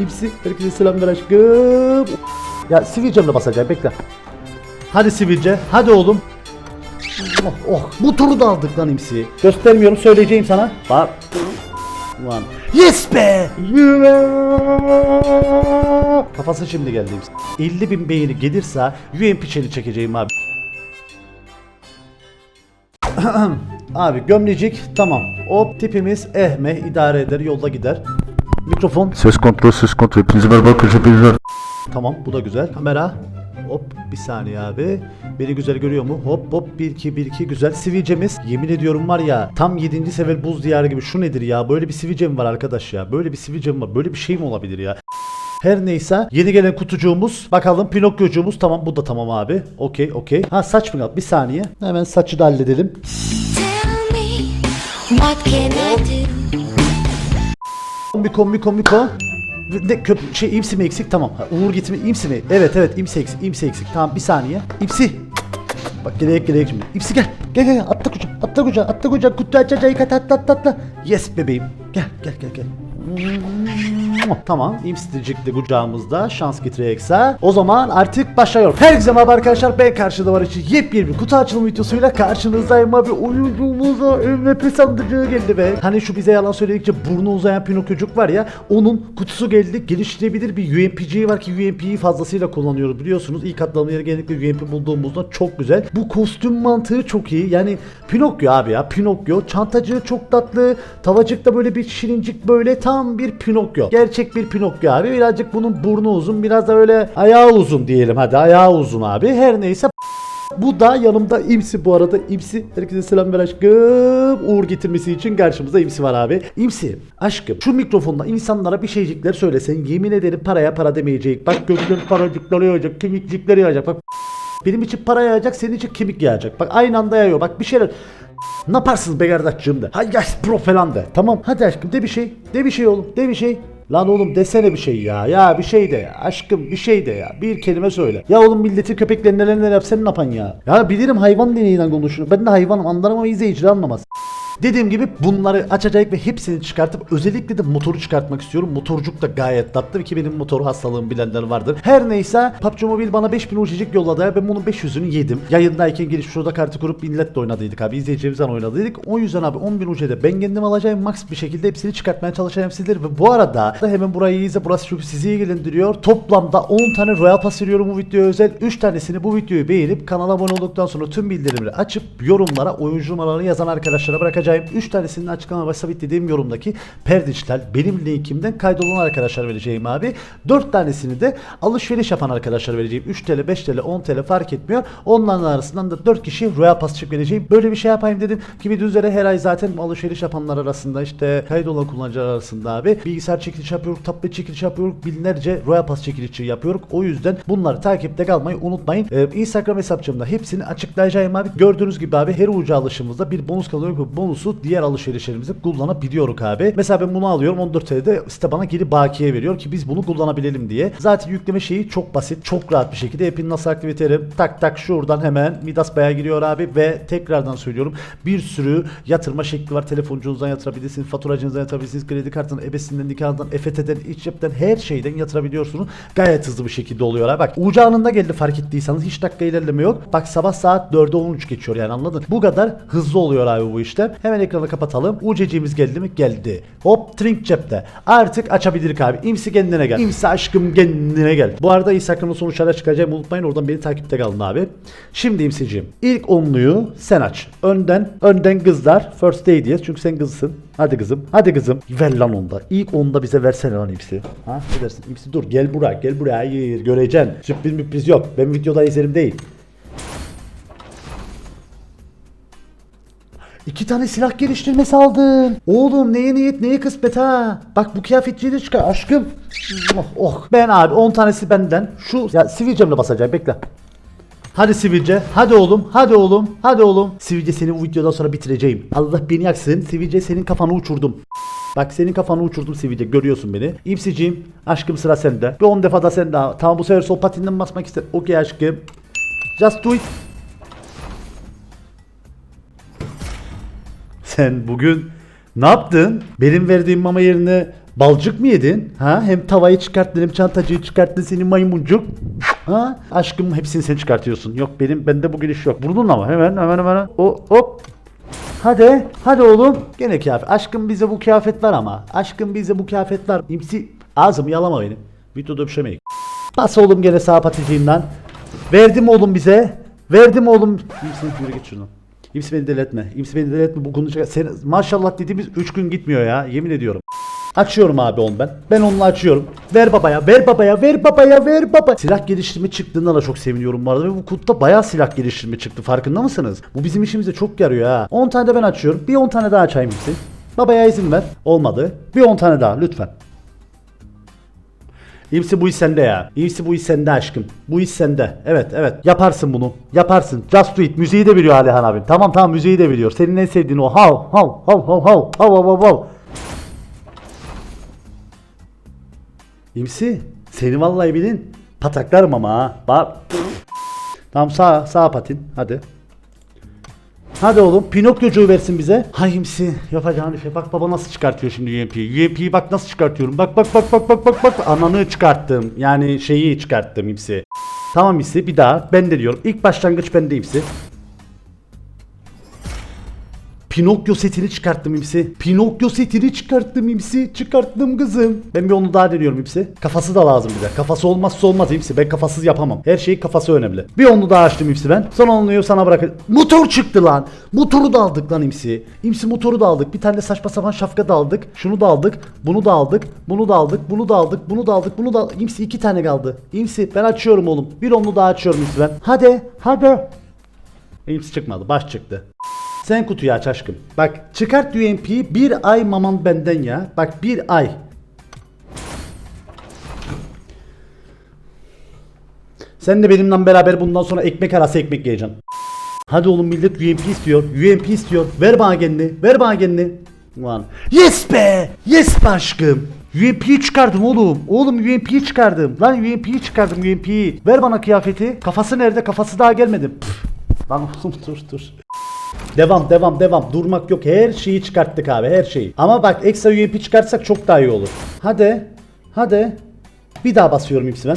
İpsi. Herkese selamlar aşkım. Ya sivilcemle basacağım bekle. Hadi sivilce. Hadi oğlum. Oh, oh. Bu turu da aldık lan imsi. Göstermiyorum söyleyeceğim sana. Bak. Ulan. Yes be! Kafası şimdi geldi imsi. 50 bin beğeni gelirse UMP çeli çekeceğim abi. abi gömlecek tamam. O tipimiz ehme idare eder yolda gider. Mikrofon Ses kontrol, ses kontrol. Hepinize merhaba arkadaşlar. Hepinize Tamam bu da güzel. Kamera. Hop bir saniye abi. Beni güzel görüyor mu? Hop hop 1 2 1 2 güzel. Sivilcemiz yemin ediyorum var ya tam 7. seviye buz diyarı gibi. Şu nedir ya? Böyle bir sivilcem var arkadaş ya. Böyle bir sivilcem var. Böyle bir şey mi olabilir ya? Her neyse yeni gelen kutucuğumuz bakalım Pinokyocuğumuz tamam bu da tamam abi. Okey okey. Ha saç mı kaldı? Bir saniye. Hemen saçı da halledelim. Tell me, what can I do? Miko Miko. Ne köp şey imsi mi eksik tamam. Ha, Uğur gitme imsi mi? Evet evet imsi eksik imsi eksik. Tamam bir saniye. İpsi. Bak geleyek geleyek şimdi. İpsi gel. Gel gel gel atla kucak atla kucak atla kucak kutu açacak atla atla atla atla. Yes bebeğim. Gel gel gel gel. Tamam. İmsicik de kucağımızda. Şans getirecekse. O zaman artık başlıyorum. Herkese merhaba arkadaşlar. Ben karşıda var için yepyeni bir kutu açılım videosuyla karşınızdayım abi. Oyuncumuza MVP sandıcı geldi be. Hani şu bize yalan söyledikçe burnu uzayan Pinokyo'cuk var ya. Onun kutusu geldi. Geliştirebilir bir UMP'ci var ki UMP'yi fazlasıyla kullanıyoruz biliyorsunuz. İlk atlamaya genellikle UMP bulduğumuzda çok güzel. Bu kostüm mantığı çok iyi. Yani Pinokyo abi ya. Pinokyo. Çantacığı çok tatlı. Tavacık da böyle bir şirincik böyle tam bir Pinokyo. Gerçek bir Pinokyo abi. Birazcık bunun burnu uzun. Biraz da öyle ayağı uzun diyelim hadi. Ayağı uzun abi. Her neyse bu da yanımda İmsi bu arada. İmsi herkese selam ver aşkım. Uğur getirmesi için karşımızda İmsi var abi. İmsi aşkım şu mikrofonda insanlara bir şeycikler söylesen yemin ederim paraya para demeyecek. Bak gözün paracıkları yağacak, kemikcikleri yağacak. Bak benim için para yağacak, senin için kemik yağacak. Bak aynı anda yağıyor. Bak bir şeyler ne yaparsınız be kardeşciğim de. Hadi gel pro falan de. Tamam hadi aşkım de bir şey. De bir şey oğlum. De bir şey. Lan oğlum desene bir şey ya. Ya bir şey de ya. Aşkım bir şey de ya. Bir kelime söyle. Ya oğlum milletin köpeklerine neler neler yap sen ne yapan ya. Ya bilirim hayvan deneyinden konuşuyor. Ben de hayvanım anlarım ama izleyiciler anlamaz. Dediğim gibi bunları açacak ve hepsini çıkartıp özellikle de motoru çıkartmak istiyorum. Motorcuk da gayet tatlı ki benim motor hastalığım bilenler vardır. Her neyse PUBG Mobile bana 5000 uçacak yolladı. Ben bunun 500'ünü yedim. Yayındayken gelip şurada kartı kurup milletle oynadıydık abi. İzleyicilerimizden oynadıydık. O yüzden abi 10.000 uçede ben kendim alacağım max bir şekilde hepsini çıkartmaya çalışacağım sizler. Ve bu arada da hemen burayı izle. Burası çünkü sizi ilgilendiriyor. Toplamda 10 tane Royal Pass veriyorum bu videoya özel. 3 tanesini bu videoyu beğenip kanala abone olduktan sonra tüm bildirimleri açıp yorumlara oyuncu numaralarını yazan arkadaşlara bırakacağım. 3 tanesinin açıklama ve sabitlediğim yorumdaki perdijital benim linkimden kaydolan arkadaşlar vereceğim abi. 4 tanesini de alışveriş yapan arkadaşlar vereceğim. 3 TL, 5 TL, 10 TL fark etmiyor. Onların arasından da 4 kişi Royal Pass çık vereceğim. Böyle bir şey yapayım dedim. Ki bildiğiniz üzere her ay zaten alışveriş yapanlar arasında işte kaydolan kullanıcılar arasında abi bilgisayar çekiliş yapıyoruz, tablet çekiliş yapıyoruz, binlerce Royal Pass çekilişi yapıyoruz. O yüzden bunları takipte kalmayı unutmayın. Ee, Instagram hesapçımda hepsini açıklayacağım abi. Gördüğünüz gibi abi her ucu alışımızda bir bonus kalıyor. Bu bonusu diğer alışverişlerimizde kullanabiliyoruz abi. Mesela ben bunu alıyorum 14 TL'de site bana geri bakiye veriyor ki biz bunu kullanabilelim diye. Zaten yükleme şeyi çok basit, çok rahat bir şekilde hepini nasıl aktive ederim? Tak tak şuradan hemen Midas Bay'a giriyor abi ve tekrardan söylüyorum bir sürü yatırma şekli var. Telefoncunuzdan yatırabilirsiniz, faturacınızdan yatırabilirsiniz, kredi kartından, ebesinden, nikahından, EFT'den, iç cepten her şeyden yatırabiliyorsunuz. Gayet hızlı bir şekilde oluyor abi. Bak ucu anında geldi fark ettiyseniz hiç dakika ilerleme yok. Bak sabah saat 4'e 13 geçiyor yani anladın? Bu kadar hızlı oluyor abi bu işlem. Hemen ekranı kapatalım. UCC'miz geldi mi? Geldi. Hop trink cepte. Artık açabilirik abi. İmsi kendine gel. İmsi aşkım kendine gel. Bu arada Instagram'da sonuçlara çıkacağım unutmayın. Oradan beni takipte kalın abi. Şimdi İmsiciğim. ilk onluyu sen aç. Önden önden kızlar. First day diye. Çünkü sen kızsın. Hadi kızım. Hadi kızım. Ver lan onda. İlk onda bize versene lan İmsi. Ha ne dersin? İmsi dur gel buraya. Gel buraya. Hayır göreceksin. Sürpriz müpriz yok. Ben videoda izlerim değil. İki tane silah geliştirmesi aldın. Oğlum neye niyet neye kısmet ha. Bak bu kıyafetçiyi de çıkar aşkım. Oh, oh. Ben abi 10 tanesi benden. Şu ya sivilcemle basacağım bekle. Hadi sivilce. Hadi oğlum. Hadi oğlum. Hadi oğlum. Sivilce seni bu videodan sonra bitireceğim. Allah beni yaksın. Sivilce senin kafanı uçurdum. Bak senin kafanı uçurdum sivilce. Görüyorsun beni. İpsiciğim. Aşkım sıra sende. Bir 10 defa da sen daha. Tamam bu sefer sol patinden basmak ister. Okey aşkım. Just do it. Sen bugün ne yaptın? Benim verdiğim mama yerine Balcık mı yedin? Ha? Hem tavayı çıkarttın hem çantacıyı çıkarttın senin maymuncuk. Ha? Aşkım hepsini sen çıkartıyorsun. Yok benim bende bugün iş yok. Vurdun ama hemen hemen hemen. O hop. Hadi, hadi oğlum. Gene kıyafet. Aşkım bize bu kıyafet var ama. Aşkım bize bu kıyafet var. İmsi ağzımı yalama benim. Videoda mi? Bas oğlum gene sağ paticiğinden. Verdim oğlum bize. Verdim oğlum. İmsi yürü git şunu. İmsi beni deli etme. İmsi beni deli etme. Bu konuşacak. Sen, maşallah dediğimiz 3 gün gitmiyor ya. Yemin ediyorum. Açıyorum abi onu ben. Ben onu açıyorum. Ver babaya, ver babaya, ver babaya, ver baba. Silah geliştirme çıktığında da çok seviniyorum bu arada. Ve bu kutuda bayağı silah geliştirme çıktı. Farkında mısınız? Bu bizim işimize çok yarıyor ha. 10 tane de ben açıyorum. Bir 10 tane daha açayım size. Babaya izin ver. Olmadı. Bir 10 tane daha lütfen. İyisi bu iş sende ya. İyisi bu iş sende aşkım. Bu iş sende. Evet evet. Yaparsın bunu. Yaparsın. Just do it. Müziği de biliyor Alihan abi. Tamam tamam müziği de biliyor. Senin en sevdiğin o hav hav hav hav hav hav hav hav. İmsi seni vallahi bilin pataklarım ama ha. Bak. Tamam sağ sağ patin hadi. Hadi oğlum Pinokyocuğu versin bize. Hay İmsi yapacağın işe bak baba nasıl çıkartıyor şimdi UMP'yi. UMP'yi bak nasıl çıkartıyorum. Bak bak bak bak bak bak bak. Ananı çıkarttım. Yani şeyi çıkarttım İmsi. Tamam İmsi bir daha ben de diyorum. İlk başlangıç bende İmsi. Pinokyo setini çıkarttım imsi. Pinokyo setini çıkarttım imsi. Çıkarttım kızım. Ben bir onu daha deniyorum imsi. Kafası da lazım bize. Kafası olmazsa olmaz imsi. Ben kafasız yapamam. Her şeyin kafası önemli. Bir onu daha açtım imsi ben. Son onluyu sana bırakın. Motor çıktı lan. Motoru da aldık lan imsi. İmsi motoru da aldık. Bir tane de saçma sapan şapka da aldık. Şunu da aldık. Bunu da aldık. Bunu da aldık. Bunu da aldık. Bunu da aldık. Bunu da aldık. İmsi iki tane kaldı. İmsi ben açıyorum oğlum. Bir onu daha açıyorum imsi ben. Hadi. Hadi. İmsi çıkmadı. Baş çıktı. Sen kutuyu aç aşkım. Bak çıkart UMP'yi bir ay maman benden ya. Bak bir ay. Sen de benimle beraber bundan sonra ekmek arası ekmek yiyeceksin. Hadi oğlum millet UMP istiyor. UMP istiyor. Ver bana kendini. Ver bana kendini. Ulan. Yes be. Yes be aşkım. UMP'yi çıkardım oğlum. Oğlum UMP'yi çıkardım. Lan UMP'yi çıkardım UMP'yi. Ver bana kıyafeti. Kafası nerede? Kafası daha gelmedi. Püf. Lan oğlum dur dur. Devam devam devam. Durmak yok. Her şeyi çıkarttık abi her şeyi. Ama bak ekstra UMP çıkartsak çok daha iyi olur. Hadi. Hadi. Bir daha basıyorum ipsi ben.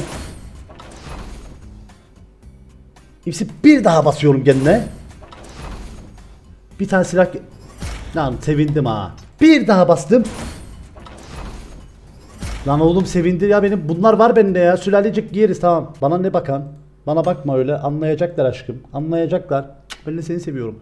İpsi bir daha basıyorum kendine. Bir tane silah... Lan sevindim ha. Bir daha bastım. Lan oğlum sevindi ya benim. Bunlar var bende ya. Sülalecek giyeriz tamam. Bana ne bakan? Bana bakma öyle. Anlayacaklar aşkım. Anlayacaklar. Ben de seni seviyorum.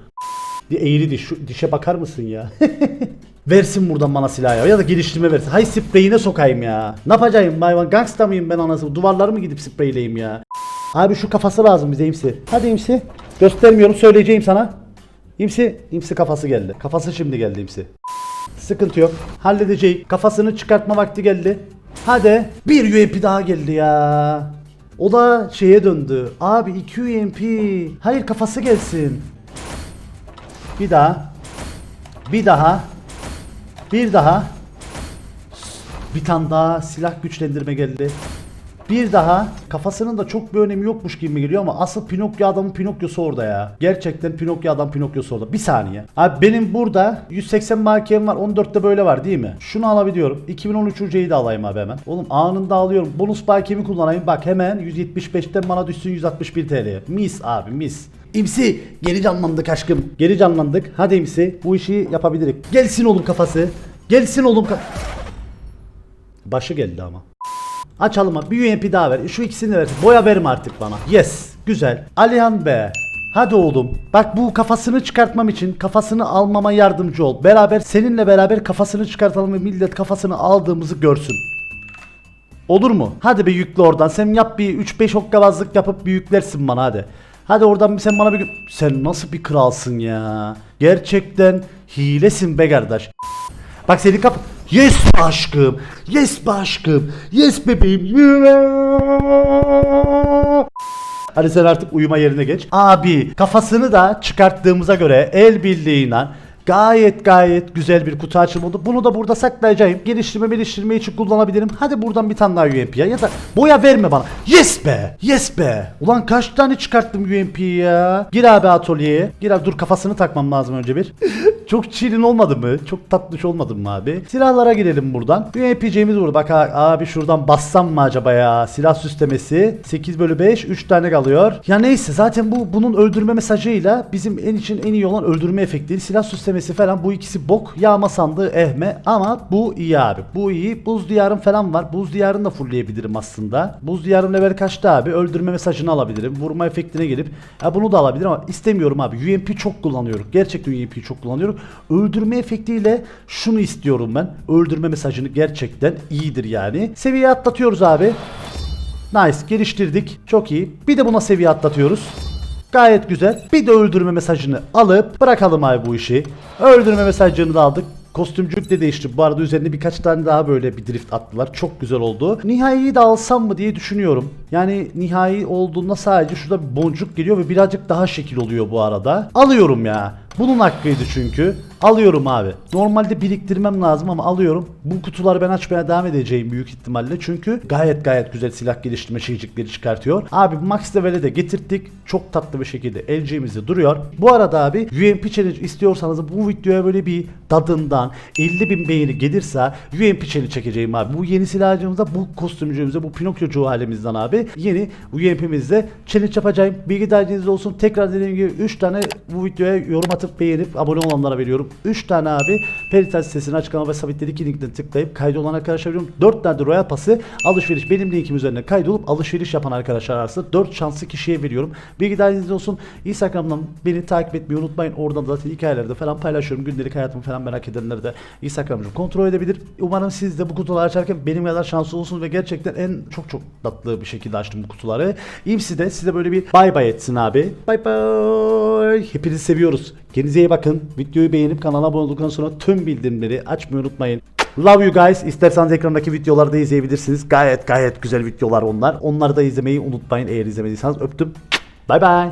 Eğri diş. Şu dişe bakar mısın ya? versin buradan bana silah ya. Ya da geliştirme versin. Hay spreyine sokayım ya. Ne yapacağım? Hayvan gangsta mıyım ben anasını? Duvarları mı gidip spreyleyeyim ya? Abi şu kafası lazım bize imsi. Hadi imsi. Göstermiyorum söyleyeceğim sana. İmsi. İmsi kafası geldi. Kafası şimdi geldi imsi. Sıkıntı yok. Halledeceğim. Kafasını çıkartma vakti geldi. Hadi. Bir UMP daha geldi ya. O da şeye döndü. Abi 2 UMP. Hayır kafası gelsin. Bir daha. Bir daha. Bir daha. Bir tane daha silah güçlendirme geldi. Bir daha kafasının da çok bir önemi yokmuş gibi geliyor ama asıl Pinokyo adamın Pinokyosu orada ya. Gerçekten Pinokyo adam Pinokyosu orada. Bir saniye. Abi benim burada 180 makem var 14'te böyle var değil mi? Şunu alabiliyorum. 2013 UC'yi de alayım abi hemen. Oğlum anında alıyorum. Bonus bakiyemi kullanayım. Bak hemen 175'ten bana düşsün 161 TL'ye. Mis abi mis. İmsi geri canlandık aşkım. Geri canlandık. Hadi İmsi bu işi yapabiliriz. Gelsin oğlum kafası. Gelsin oğlum ka- Başı geldi ama. Açalım abi. Bir UMP daha ver. Şu ikisini ver. Boya verme artık bana. Yes. Güzel. Alihan be. Hadi oğlum. Bak bu kafasını çıkartmam için kafasını almama yardımcı ol. Beraber seninle beraber kafasını çıkartalım ve millet kafasını aldığımızı görsün. Olur mu? Hadi bir yükle oradan. Sen yap bir 3-5 hokkabazlık yapıp bir yüklersin bana hadi. Hadi oradan sen bana bir... Sen nasıl bir kralsın ya? Gerçekten hilesin be kardeş. Bak senin kap... Yes aşkım. Yes aşkım. Yes bebeğim. Hadi sen artık uyuma yerine geç. Abi kafasını da çıkarttığımıza göre el birliğiyle Gayet gayet güzel bir kutu açılımı oldu. Bunu da burada saklayacağım. Geliştirme geliştirme için kullanabilirim. Hadi buradan bir tane daha UMP ya. Ya da boya verme bana. Yes be. Yes be. Ulan kaç tane çıkarttım UMP'yi ya. Gir abi atölyeye. Gir abi dur kafasını takmam lazım önce bir. Çok çirin olmadı mı? Çok tatlış olmadı mı abi? Silahlara girelim buradan. UMP'ciğimiz burada. Bak abi şuradan bassam mı acaba ya? Silah süslemesi. 8 bölü 5. 3 tane kalıyor. Ya neyse zaten bu bunun öldürme mesajıyla bizim en için en iyi olan öldürme efekti. Silah süslemesi falan bu ikisi bok. Yağma sandığı ehme. Ama bu iyi abi. Bu iyi. Buz diyarım falan var. Buz diyarını da fullleyebilirim aslında. Buz diyarım level kaçtı abi? Öldürme mesajını alabilirim. Vurma efektine gelip. Ha bunu da alabilirim ama istemiyorum abi. UMP çok kullanıyorum. Gerçekten UMP'yi çok kullanıyorum. Öldürme efektiyle şunu istiyorum ben. Öldürme mesajını gerçekten iyidir yani. Seviye atlatıyoruz abi. Nice geliştirdik. Çok iyi. Bir de buna seviye atlatıyoruz. Gayet güzel. Bir de öldürme mesajını alıp bırakalım abi bu işi. Öldürme mesajını da aldık. Kostümcük de değişti. Bu arada üzerine birkaç tane daha böyle bir drift attılar. Çok güzel oldu. Nihaiyi de alsam mı diye düşünüyorum. Yani nihai olduğunda sadece şurada bir boncuk geliyor ve birazcık daha şekil oluyor bu arada. Alıyorum ya. Bunun hakkıydı çünkü. Alıyorum abi. Normalde biriktirmem lazım ama alıyorum. Bu kutuları ben açmaya devam edeceğim büyük ihtimalle. Çünkü gayet gayet güzel silah geliştirme şeycikleri çıkartıyor. Abi Max Level'e de getirttik. Çok tatlı bir şekilde LG'mizde duruyor. Bu arada abi UMP Challenge istiyorsanız bu videoya böyle bir tadından 50 bin beğeni gelirse UMP Challenge çekeceğim abi. Bu yeni silahcımızda bu kostümcümüzde bu Pinokyocu halimizden abi yeni UMP'mizde challenge yapacağım. Bilgi dahilinizde olsun. Tekrar dediğim gibi 3 tane bu videoya yorum atıp beğenip abone olanlara veriyorum. 3 tane abi Peritas sitesini açıklama ve sabitledik linkten tıklayıp kaydol olan arkadaşlar veriyorum. 4 tane de Royal Pass'ı alışveriş benim linkim üzerine kaydolup alışveriş yapan arkadaşlar arasında 4 şanslı kişiye veriyorum. Bilgi dahilinizde olsun. Instagram'dan beni takip etmeyi unutmayın. Oradan zaten hikayelerde falan paylaşıyorum. Gündelik hayatımı falan merak edenler de Instagram'cım kontrol edebilir. Umarım siz de bu kutuları açarken benim kadar şanslı olsun ve gerçekten en çok çok tatlı bir şekilde açtım bu kutuları. İyimsi de size böyle bir bay bay etsin abi. Bay bay. Hepinizi seviyoruz. Kendinize iyi bakın. Videoyu beğenip kanala abone olduktan sonra tüm bildirimleri açmayı unutmayın. Love you guys. İsterseniz ekrandaki videoları da izleyebilirsiniz. Gayet gayet güzel videolar onlar. Onları da izlemeyi unutmayın eğer izlemediyseniz. Öptüm. Bay bay.